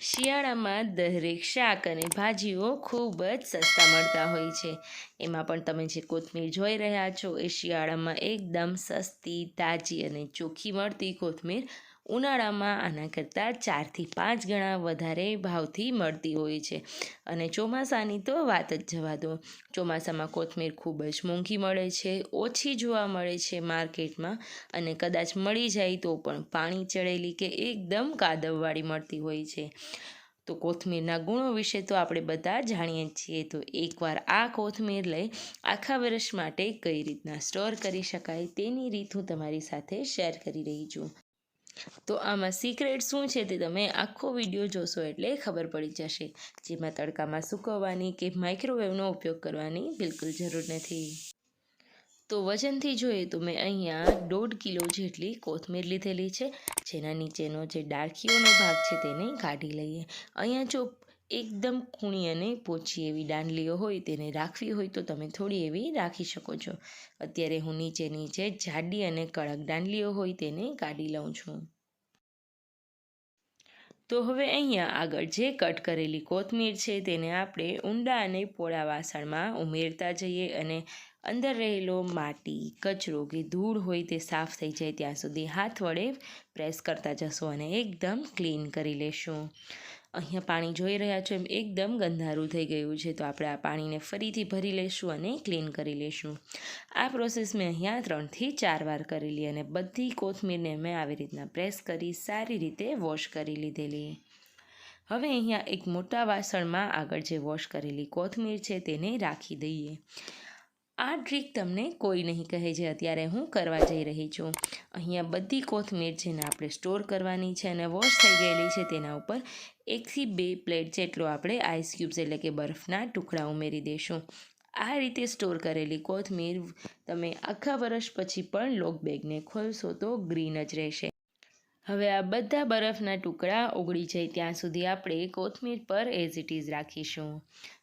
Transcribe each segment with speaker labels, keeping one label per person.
Speaker 1: શિયાળામાં દરેક શાક અને ભાજીઓ ખૂબ જ સસ્તા મળતા હોય છે. એમાં પણ તમે જે કોથમીર જોઈ રહ્યા છો, એ શિયાળામાં એકદમ સસ્તી, તાજી અને ચોખ્ખી મળતી કોથમીર ઉનાળામાં આના કરતાં ચારથી પાંચ ગણા વધારે ભાવથી મળતી હોય છે. અને ચોમાસાની તો વાત જ જવા દો, ચોમાસામાં કોથમીર ખૂબ જ મોંઘી મળે છે, ઓછી જોવા મળે છે માર્કેટમાં અને કદાચ મળી જાય તો પણ પાણી ચડેલી કે એકદમ કાદવવાળી મળતી હોય છે. તો કોથમીરના ગુણો વિશે તો આપણે બધા જાણીએ છીએ. તો એકવાર આ કોથમીર લઈ આખા વર્ષ માટે કઈ રીતના સ્ટોર કરી શકાય તેની રીત હું તમારી સાથે શેર કરી રહી છું. તો આમાં સિક્રેટ શું છે તે તમે આખો વીડિયો જોશો એટલે ખબર પડી જશે જેમાં તડકામાં સૂકવવાની કે માઇક્રોવેવનો ઉપયોગ કરવાની બિલકુલ જરૂર નથી. તો વજનથી જોઈએ તો મેં અહીંયા દોઢ કિલો જેટલી કોથમીર લીધેલી છે, જેના નીચેનો જે ડાળખીઓનો ભાગ છે તેને કાઢી લઈએ. અહીંયા જો એકદમ કૂણી અને પોચી એવી દાંડલીઓ હોય તેને રાખવી હોય તો તમે થોડી એવી રાખી શકો છો. અત્યારે હું નીચેની જે જાડી અને કડક દાંડલીઓ હોય તેને કાઢી લઉં છું. તો હવે અહીંયા આગળ જે કટ કરેલી કોથમીર છે તેને આપણે ઊંડા અને પોળા વાસણમાં ઉમેરતા જઈએ અને અંદર રહેલો માટી, કચરો કે ધૂળ હોય તે સાફ થઈ જાય ત્યાં સુધી હાથ વડે પ્રેસ કરતા જશો અને એકદમ ક્લીન કરી લેશું. અહીંયા પાણી જોઈ રહ્યા છો એમ એકદમ ગંધારું થઈ ગયું છે. તો આપણે આ પાણીને ફરીથી ભરી લઈશું અને ક્લીન કરી લઈશું આ પ્રોસેસ મેં અહીંયા ત્રણથી ચાર વાર કરેલી અને બધી કોથમીરને મેં આવી રીતના પ્રેસ કરી, સારી રીતે વોશ કરી લીધેલી. હવે અહીંયા એક મોટા વાસણમાં આગળ જે વોશ કરેલી કોથમીર છે તેને રાખી દઈએ. આ ટ્રીક તમને કોઈ નહીં કહે છે અત્યારે હું કરવા જઈ રહી છું. અહીંયા બધી કોથમીર જેને આપણે સ્ટોર કરવાની છે અને વોશ થઈ ગયેલી છે તેના ઉપર એકથી બે પ્લેટ જેટલો આપણે આઈસ ક્યુબ્સ એટલે કે બરફના ટુકડા ઉમેરી દઈશું આ રીતે સ્ટોર કરેલી કોથમીર તમે આખા વર્ષ પછી પણ લોક બેગને ખોલશો તો ગ્રીન જ રહેશે. હવે આ બધા બરફના ટુકડા ઓગળી જાય ત્યાં સુધી આપણે કોથમીર પર એઝ ઇટ ઇઝ રાખીશું.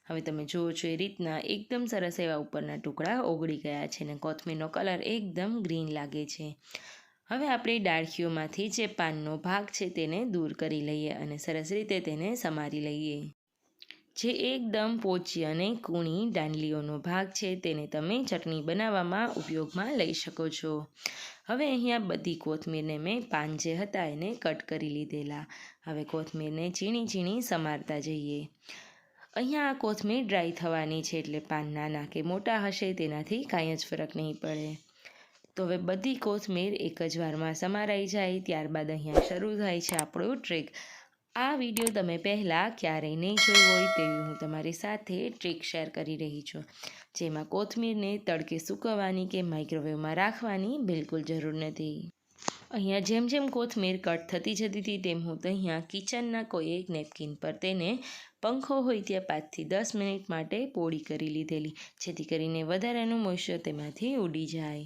Speaker 1: હવે તમે જુઓ છો એ રીતના એકદમ સરસ એવા ઉપરના ટુકડા ઓગળી ગયા છે અને કોથમીરનો કલર એકદમ ગ્રીન લાગે છે. હવે આપણે ડાળખીઓમાંથી જે પાનનો ભાગ છે તેને દૂર કરી લઈએ અને સરસ રીતે તેને સમારી લઈએ. જે એકદમ પોચી અને કૂણી દાંડલીઓનો ભાગ છે તેને તમે ચટણી બનાવવામાં ઉપયોગમાં લઈ શકો છો. હવે અહીંયા બધી કોથમીરને મેં પાન જે હતા એને કટ કરી લીધેલા. હવે કોથમીરને ઝીણી ઝીણી સમારતા જઈએ. અહીંયા આ કોથમીર ડ્રાય થવાની છે એટલે પાન નાના કે મોટા હશે, તેનાથી કાંઈ જ ફરક નહીં પડે. તો હવે બધી કોથમીર એક જ વારમાં સમારાઈ જાય, ત્યારબાદ અહીંયા શરૂ થાય છે આપણું ટ્રીક. આ વીડિયો તમે પહેલાં ક્યારેય નહીં જોયું હોય તેવી હું તમારી સાથે ટ્રીક શેર કરી રહી છું. જેમાં કોથમીરને તડકે સૂકવવાની કે માઇક્રોવેવમાં રાખવાની બિલકુલ જરૂર નથી. અહીંયા જેમ જેમ કોથમીર કટ થતી જતી હતી તેમ હું તો અહીંયા કિચનના કોઈ એક નેપકિન પર તેને પંખો હોય ત્યાં પાંચથી દસ મિનિટ માટે પોળી કરી લીધેલી, જેથી કરીને વધારાનું મોઈશ્ચર તેમાંથી ઉડી જાય.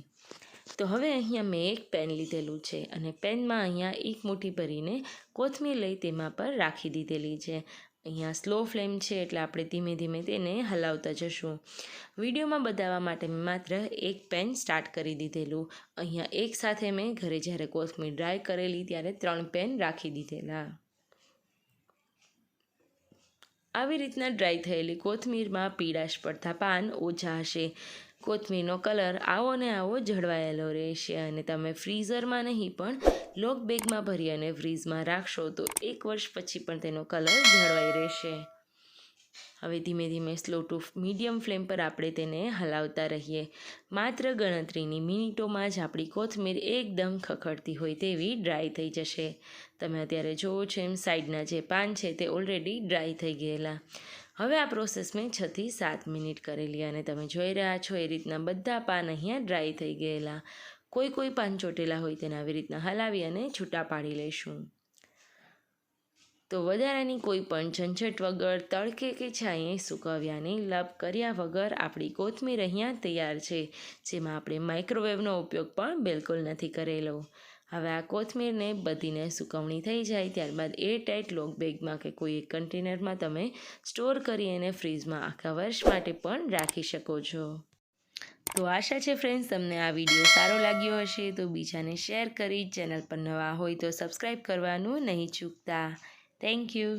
Speaker 1: તો હવે અહીંયા મેં એક પેન લીધેલું છે અને પેનમાં અહીંયા એક મુઠ્ઠી ભરીને કોથમીર લઈ તેમાં પર રાખી દીધેલી છે. અહીંયા સ્લો ફ્લેમ છે એટલે આપણે ધીમે ધીમે તેને હલાવતા જશું. વિડીયોમાં બતાવવા માટે મેં માત્ર એક પેન સ્ટાર્ટ કરી દીધેલું. અહીંયા એક સાથે મેં ઘરે જ્યારે કોથમીર ડ્રાય કરેલી ત્યારે ત્રણ પેન રાખી દીધેલા. આવી રીતના ડ્રાય થયેલી કોથમીરમાં પીળાશ પડતા પાન ઓછા હશે. કોથમીરનો કલર આવો ને આવો જળવાયેલો રહેશે અને તમે ફ્રીઝરમાં નહીં, પણ લોક બેગમાં ભરી અને ફ્રીઝમાં રાખશો તો એક વર્ષ પછી પણ તેનો કલર જળવાઈ રહેશે. હવે ધીમે ધીમે સ્લો ટુ મીડિયમ ફ્લેમ પર આપણે તેને હલાવતા રહીએ. માત્ર ગણતરીની મિનિટોમાં જ આપણી કોથમીર એકદમ ખખડતી હોય તેવી ડ્રાય થઈ જશે. તમે અત્યારે જુઓ છો એમ સાઈડના જે પાન છે તે ઓલરેડી ડ્રાય થઈ ગયેલા. હવે આ પ્રોસેસ મેં છથી સાત મિનિટ કરેલી અને તમે જોઈ રહ્યા છો, એ રીતના બધા પાન અહીંયા ડ્રાય થઈ ગયેલા. કોઈ કોઈ પાન ચોટેલા હોય તેને આવી રીતના હલાવી અને છૂટા પાડી લઈશું. તો વધારાની કોઈ પણ ઝંઝટ વગર, તડકે કે છાંયે સુકવ્યાની લપ કર્યા વગર આપણી કોથમીર અહીંયા તૈયાર છે, જેમાં આપણે માઇક્રોવેવનો ઉપયોગ પણ બિલકુલ નથી કરેલો. હવે આ કોથમીરને બધીને સુકવણી થઈ જાય ત્યારબાદ એ ટાઈટ લોક બેગમાં કે કોઈ એક કન્ટેનરમાં તમે સ્ટોર કરી અને ફ્રીજમાં આખા વર્ષ માટે પણ રાખી શકો છો. તો આશા છે ફ્રેન્ડ્સ તમને આ વીડિયો સારો લાગ્યો હશે તો બીજાને શેર કરી, ચેનલ પર નવા હોય તો સબસ્ક્રાઈબ કરવાનું નહીં ચૂકતા. Thank you